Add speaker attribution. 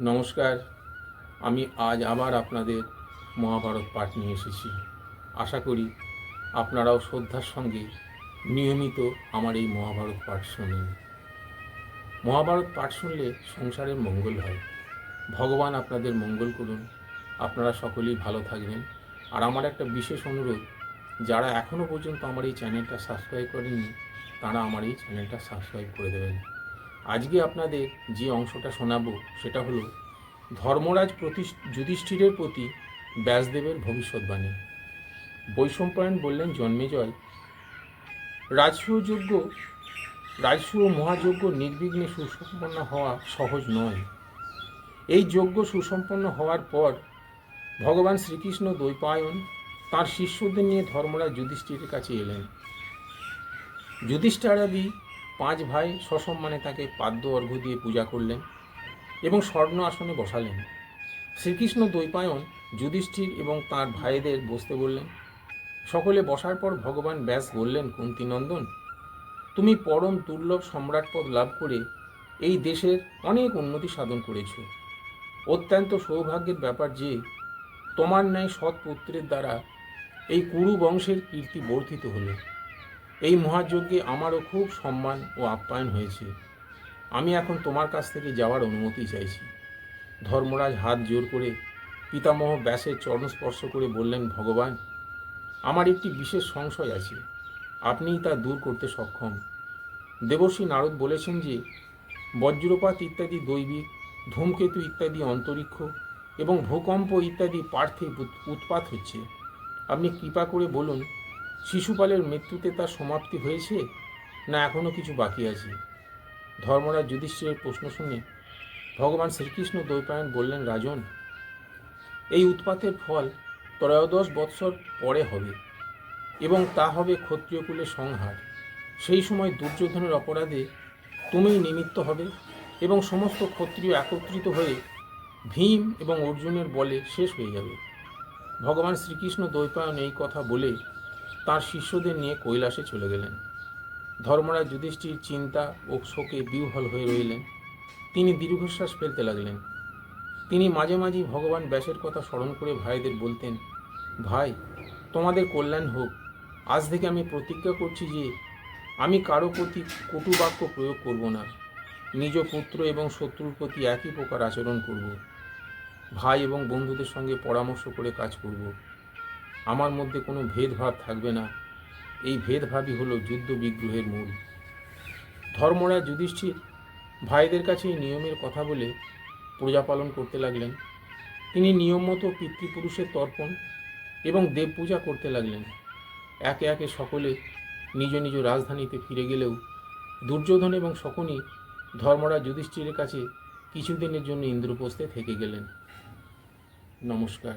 Speaker 1: নমস্কার, আমি আজ আবার আপনাদের মহাভারত পাঠ নিয়ে এসেছি। আশা করি আপনারাও শ্রদ্ধার সঙ্গে নিয়মিত আমার এই মহাভারত পাঠ শোনেন। মহাভারত পাঠ শুনলে সংসারের মঙ্গল হয়। ভগবান আপনাদের মঙ্গল করুন। আপনারা সকলেই ভালো থাকবেন। আর আমার একটা বিশেষ অনুরোধ, যারা এখনও পর্যন্ত আমার এই চ্যানেলটা সাবস্ক্রাইব করেননি, তারা আমার এই চ্যানেলটা সাবস্ক্রাইব করে দেবেন। আজকে আপনাদের যে অংশটা শোনাবো, সেটা হলো ধর্মরাজ প্রতি যুধিষ্ঠিরের প্রতি ব্যাসদেবের ভবিষ্যৎবাণী বৈষম্পায়ন বললেন জন্মেজয় রাজসূয় যজ্ঞ রাজসূয় মহাযজ্ঞ নির্বিঘ্নে সুসম্পন্ন হওয়া সহজ নয়। এই যজ্ঞ সুসম্পন্ন হওয়ার পর ভগবান শ্রীকৃষ্ণ দ্বৈপায়ন তার শিষ্যদের নিয়ে ধর্মরাজ যুধিষ্ঠিরের কাছে এলেন। যুধিষ্ঠিরাদি পাঁচ ভাই সসম্মানে তাকে পাদ্য অর্ঘ্য দিয়ে পূজা করলেন এবং স্বর্ণ আসনে বসালেন। শ্রীকৃষ্ণ দ্বৈপায়ন যুধিষ্ঠির এবং তার ভাইদের বসতে বললেন, সকলে বসার পর ভগবান ব্যাস বললেন, কুন্তিনন্দন, তুমি পরম দুর্লভ সম্রাট পদ লাভ করে এই দেশের অনেক উন্নতি সাধন করেছ। অত্যন্ত সৌভাগ্যের ব্যাপার যে, তোমার ন্যায় সৎ পুত্রের দ্বারা এই কুরু বংশের কীর্তি বর্ধিত হলো। এই মহাযজ্ঞে আমারও খুব সম্মান ও আপ্যায়ন হয়েছে। আমি এখন তোমার কাছ থেকে যাওয়ার অনুমতি চাইছি। ধর্মরাজ হাত জোর করে পিতামহ ব্যাসের চরণ স্পর্শ করে বললেন, ভগবান, আমার একটি বিশেষ সংশয় আছে। আপনিই তা দূর করতে সক্ষম। দেবশ্রী নারদ বলেছেন যে, বজ্রপাত ইত্যাদি দৈবিক, ধূমকেতু ইত্যাদি অন্তরিক্ষ এবং ভূকম্প ইত্যাদি পার্থে উৎপাত হচ্ছে। আপনি কৃপা করে বলুন শিশুপালের মৃত্যুতে তার সমাপ্তি হয়েছে না এখনও কিছু বাকি আছে? ধর্মরাজ যুধিষ্ঠিরের প্রশ্ন শুনে ভগবান শ্রীকৃষ্ণ দ্বৈপায়ন বললেন, রাজন, এই উৎপাতের ফল ত্রয়োদশ বৎসর পরে হবে এবং তা হবে ক্ষত্রিয় কুলের সংহার। সেই সময় দুর্যোধনের অপরাধে তুমিই নিমিত্ত হবে এবং সমস্ত ক্ষত্রিয় একত্রিত হয়ে ভীম এবং অর্জুনের বলে শেষ হয়ে যাবে। ভগবান শ্রীকৃষ্ণ দ্বৈপায়ন এই কথা বলে তার শিষ্যদের নিয়ে কৈলাসে চলে গেলেন। ধর্মরাজ যুধিষ্ঠির চিন্তা ও শোকে বিহ্বল হয়ে রইলেন। তিনি দীর্ঘশ্বাস ফেলতে লাগলেন। তিনি মাঝে মাঝে ভগবান ব্যাসের কথা স্মরণ করে ভাইদের বলতেন, ভাই, তোমাদের কল্যাণ হোক। আজ থেকে আমি প্রতিজ্ঞা করছি যে, আমি কারও প্রতি কটু বাক্য প্রয়োগ করব না। নিজ পুত্র এবং শত্রুর প্রতি একই প্রকার আচরণ করব। ভাই এবং বন্ধুদের সঙ্গে পরামর্শ করে কাজ করব। আমার মধ্যে কোনো ভেদভাব থাকবে না। এই ভেদভাবই হলো যুদ্ধ বিগ্রহের মূল। ধর্মরাজ যুধিষ্ঠির ভাইদের কাছে নিয়মের কথা বলে প্রজা পালন করতে লাগলেন। তিনি নিয়ম মতো পিতৃপুরুষের তর্পণ এবং দেব পূজা করতে লাগলেন। একে একে সকলে নিজ নিজ রাজধানীতে ফিরে গেলেও দুর্যোধন এবং শকুনি ধর্মরাজ যুধিষ্ঠিরের কাছে কিছুদিনের জন্য ইন্দ্রপ্রস্থে থেকে গেলেন। নমস্কার।